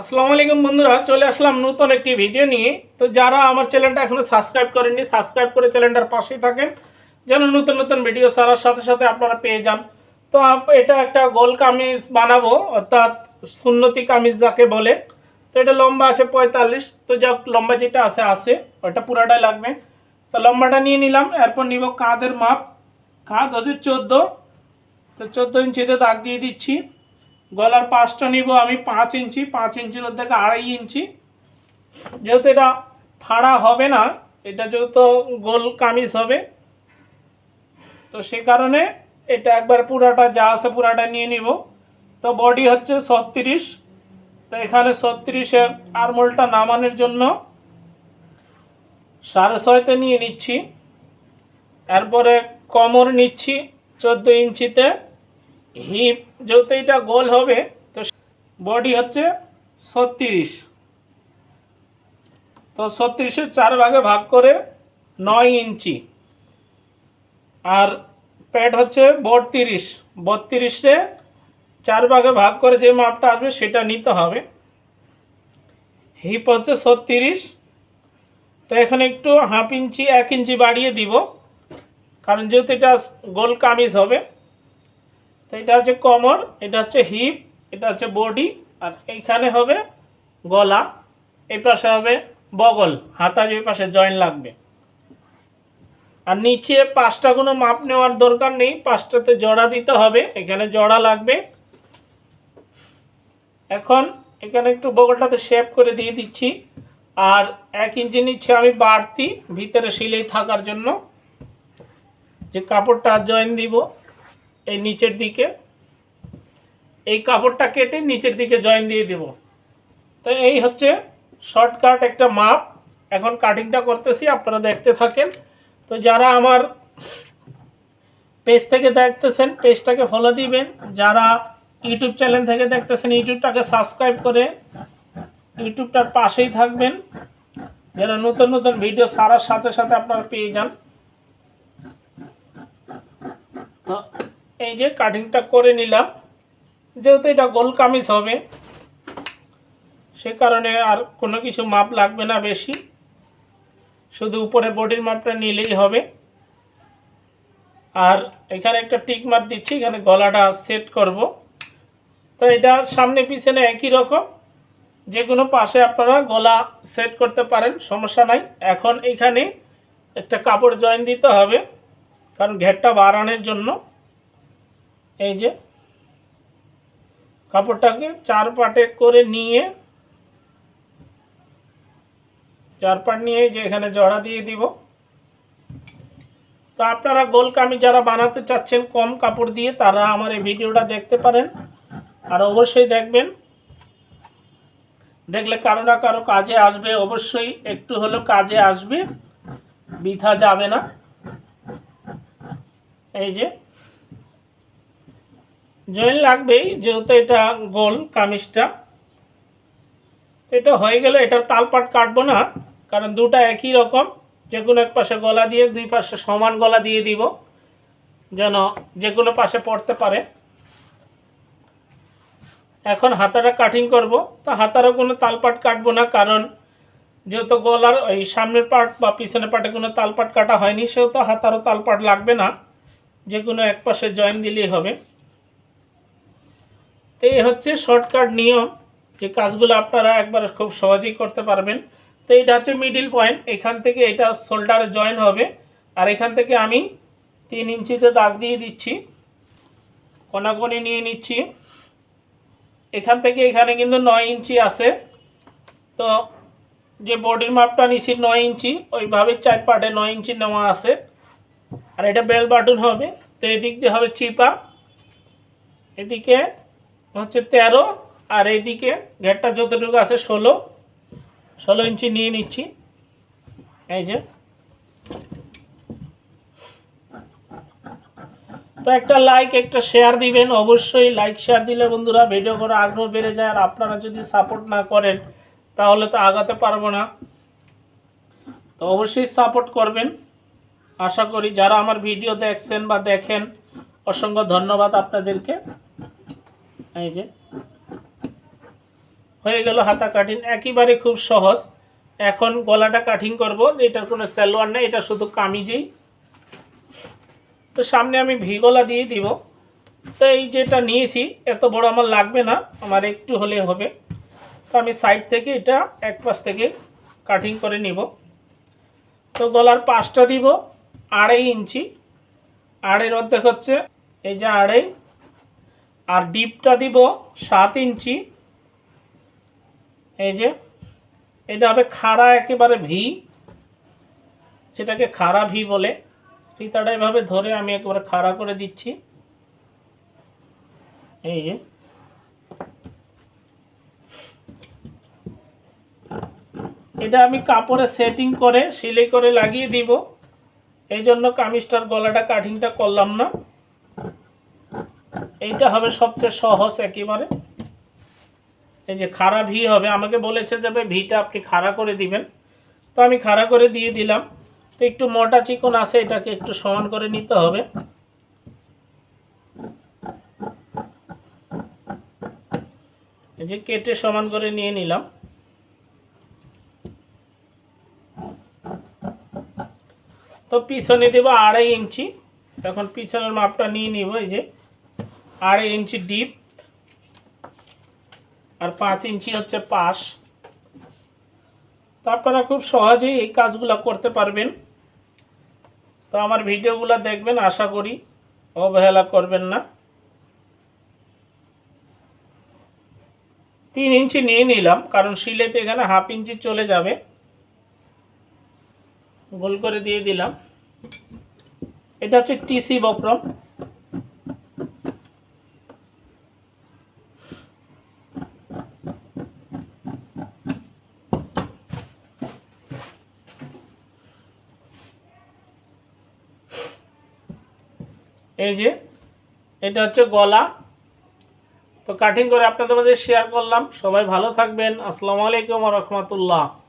আসসালামু আলাইকুম বন্ধুরা, চলে আসলাম নতুন একটি ভিডিও নিয়ে। তো যারা আমার চ্যানেলটা এখনও সাবস্ক্রাইব করেননি সাবস্ক্রাইব করে চ্যানেলটার পাশেই থাকেন, যেন নতুন নতুন ভিডিও সারার সাথে সাথে আপনারা পেয়ে যান। তো এটা একটা গোল কামিজ বানাবো, অর্থাৎ সুন্নতি কামিজ যাকে বলে। তো এটা লম্বা আছে পঁয়তাল্লিশ, তো যা লম্বা যেটা আছে আছে, ওটা পুরাটাই লাগবে। তো লম্বাটা নিয়ে নিলাম, এরপর নিব কাঁধের মাপ। কাঁধ হচ্ছে চোদ্দ, তো চোদ্দ ইঞ্চিতে দাগ দিয়ে দিচ্ছি। গলার পাঁচটা নিব, আমি পাঁচ ইঞ্চি, পাঁচ ইঞ্চির মধ্যে আড়াই ইঞ্চি। যেহেতু এটা ফাড়া হবে না, এটা যেহেতু গোল কামিজ হবে, তো সে কারণে এটা একবার পুরাটা যা আছে পুরাটা নিয়ে নিব। তো বডি হচ্ছে ছত্রিশ, তো এখানে ছত্রিশের আরমোলটা নামানোর জন্য সাড়ে ছয়তে নিয়ে নিচ্ছি। এরপরে কমর নিচ্ছি, চোদ্দ ইঞ্চিতে। হিপ যেহেতু এটা গোল হবে, তো বডি হচ্ছে ছত্রিশ। তো ছত্রিশের চার ভাগে ভাগ করে নয় ইঞ্চি। আর প্যাড হচ্ছে বত্রিশ। বত্রিশে চার ভাগে ভাগ করে যে মাপটা আসবে সেটা নিতে হবে। হিপ হচ্ছে ছত্রিশ। তো এখানে একটু হাফ ইঞ্চি, এক ইঞ্চি বাড়িয়ে দিব। কারণ যেহেতু এটা গোল কামিজ হবে তো এটা হচ্ছে কমর, এটা হচ্ছে হিপ এটা হচ্ছে বডি আর এইখানে হবে গলা, এই পাশে হবে বগল, হাতা যে পাশে জয়েন লাগবে। আর নিচে পাঁচটা কোনো মাপ নেওয়ার দরকার নেই, পাঁচটাতে জড়া দিতে হবে, এখানে জড়া লাগবে। এখন এখানে একটু বগলটাতে শেপ করে দিয়ে দিচ্ছি, আর এক ইঞ্চি নিচ্ছে আমি বাড়তি, ভিতরে সিলাই থাকার জন্য যে কাপড়টা জয়েন দিব এই নিচের দিকে, এই কাপড়টা কেটে নিচের দিকে জয়েন দিয়ে দেব। তো এই হচ্ছে শর্টকাট একটা মাপ। এখন কাটিংটা করতেছি, আপনারা দেখতে থাকেন। তো যারা আমার পেজ থেকে দেখতেছেন পেজটাকে ফলো দিবেন। যারা ইউটিউব চ্যানেল থেকে দেখতেছেন, ইউটিউবটাকে সাবস্ক্রাইব করে ইউটিউবটার পাশেই থাকবেন। যারা নতুন নতুন ভিডিও সারার সাথে সাথে আপনারা পেয়ে যান তো এই যে কাটিংটা করে নিলাম। যেহেতু এটা গোল কামিজ হবে, সে কারণে আর কোনো কিছু মাপ লাগবে না বেশি। শুধু উপরে বডির মাপটা নিলেই হবে। আর এখানে একটা টিক মাপ দিচ্ছি, এখানে গলাটা সেট করব। তো এটা সামনে পিছনে একই রকম যে কোনো পাশে আপনারা গলা সেট করতে পারেন, সমস্যা নাই। এখন এখানে একটা কাপড় জয়েন দিতে হবে, কারণ ঘেরটা বাড়ানোর জন্য। এই যে, কাপড়টাকে চার পাটে করে নিয়ে চার পাট নিয়ে যে এখানে জড়া দিয়ে দিব। তো আপনারা গোল কামি যারা বানাতে চাচ্ছেন, কম কাপড় দিয়ে, তারা আমার এই ভিডিওটা দেখতে পারেন। আর অবশ্যই দেখবেন। দেখলে কারও না কারও কাজে আসবে। অবশ্যই একটু হলেও কাজে আসবে। বৃথা যাবে না। এই যে জয়েন লাগবেই, যেহেতু এটা গোল কামিজটা। এটা হয়ে গেলে এটার তালপাট কাটবো না, কারণ দুটা একই রকম। যে কোনো এক পাশে গলা দিয়ে, দুই পাশে সমান গলা দিয়ে দিব, যেন যে কোনো পাশে পড়তে পারে। এখন হাতাটা কাটিং করব। তো হাতারও কোনো তালপাট কাটবো না, কারণ যেহেতু গলার ওই সামনের পার্ট বা পিছনের পার্টে কোনো তালপাট কাটা হয়নি, সেহেতু হাতারও তালপাট লাগবে না। যে কোনো এক পাশে জয়েন দিলেই হবে। তো এই হচ্ছে শর্টকাট নিয়ম, যে কাজগুলো আপনারা একবার খুব সহজেই করতে পারবেন। তো এটা হচ্ছে মিডিল পয়েন্ট এখান থেকে এটা শোল্ডারে জয়েন হবে। আর এখান থেকে আমি তিন ইঞ্চিতে দাগ দিয়ে দিচ্ছি, কোনাকোনি নিয়ে নিচ্ছি। এখান থেকে এখানে কিন্তু নয় ইঞ্চি আছে। তো যে বডির মাপটা নিচ্ছি নয় ইঞ্চি, ওইভাবে চার পার্টে নয় ইঞ্চি নেওয়া আছে। আর এটা বেল বাটন হবে। তো এদিক দিয়ে হবে চিপা। এদিকে হচ্ছে তেরো, আর এইদিকে ঘেরটা যতটুকু আছে ষোলো। ষোলো ইঞ্চি নিয়ে নিচ্ছি। এই যে। তো একটা লাইক একটা শেয়ার দিবেন। অবশ্যই লাইক শেয়ার দিলে বন্ধুরা ভিডিও করার আগ্রহ বেড়ে যায়। আর আপনারা যদি সাপোর্ট না করেন, তাহলে তো আগাতে পারব না। তো অবশ্যই সাপোর্ট করবেন। আশা করি যারা আমার ভিডিও দেখছেন বা দেখেন, অসংখ্য ধন্যবাদ আপনাদেরকে। এই যে। হয়ে গেল হাতা কাটিং একেবারে খুব সহজ। এখন গলাটা কাটিং করব। এটার কোনো সালোয়ার নেই, এটা শুধু কামিজেই। তো সামনে আমি ভি গলা দিয়ে দিব। তো এই যেটা নিয়েছি, এত বড় আমার লাগবে না, আমার একটু হলে হবে। তো আমি সাইড থেকে এটা এক পাশ থেকে কাটিং করে নিব। তো গলার পাশটা দিব আড়াই ইঞ্চি। আড়াইয়ের অর্ধেক হচ্ছে, এই যে আড়াই আর ডিপটা দিব সাত ইঞ্চি। এই যে, এটা হবে খাড়া একেবারে ভি, যেটাকে খাড়া ভি বলে। ফিতাটা এভাবে ধরে আমি একেবারে খাড়া করে দিচ্ছি। এই যে। এটা আমি কাপড়ে সেটিং করে, সিলাই করে লাগিয়ে দিব। এই জন্য কামিজটার গলাটা কাটিংটা করলাম না। এইটা হবে সবচেয়ে সহজ একেবারে। এই যে খাড়া ভি হবে, আমাকে বলেছে যাবে ভিটা আপনি খাড়া করে দিবেন। তো আমি খাড়া করে দিয়ে দিলাম। তো একটু মোটা চিকন আছে, এটাকে একটু সমান করে নিতে হবে। এই যে কেটে সমান করে নিয়ে নিলাম। তো পিছনে দেবো আড়াই ইঞ্চি। এখন পিছনের মাপটা নিয়ে নিব, এই যে আড়াই ইঞ্চি ডিপ আর পাঁচ ইঞ্চি হচ্ছে পাশ। তো আপনারা খুব সহজেই এই কাজগুলো করতে পারবেন। তো আমার ভিডিওগুলো দেখবেন, আশা করি অবহেলা করবেন না। তিন ইঞ্চি নিয়ে নিলাম, কারণ সিলেতে এখানে হাফ ইঞ্চি চলে যাবে। গোল করে দিয়ে দিলাম। এটা হচ্ছে টিসি বক্রম। এই যে, এটা হচ্ছে গলা। তো কাটিং করে আপনাদের মধ্যে শেয়ার করলাম। সবাই ভালো থাকবেন। আসসালামু আলাইকুম রহমতুল্লাহ।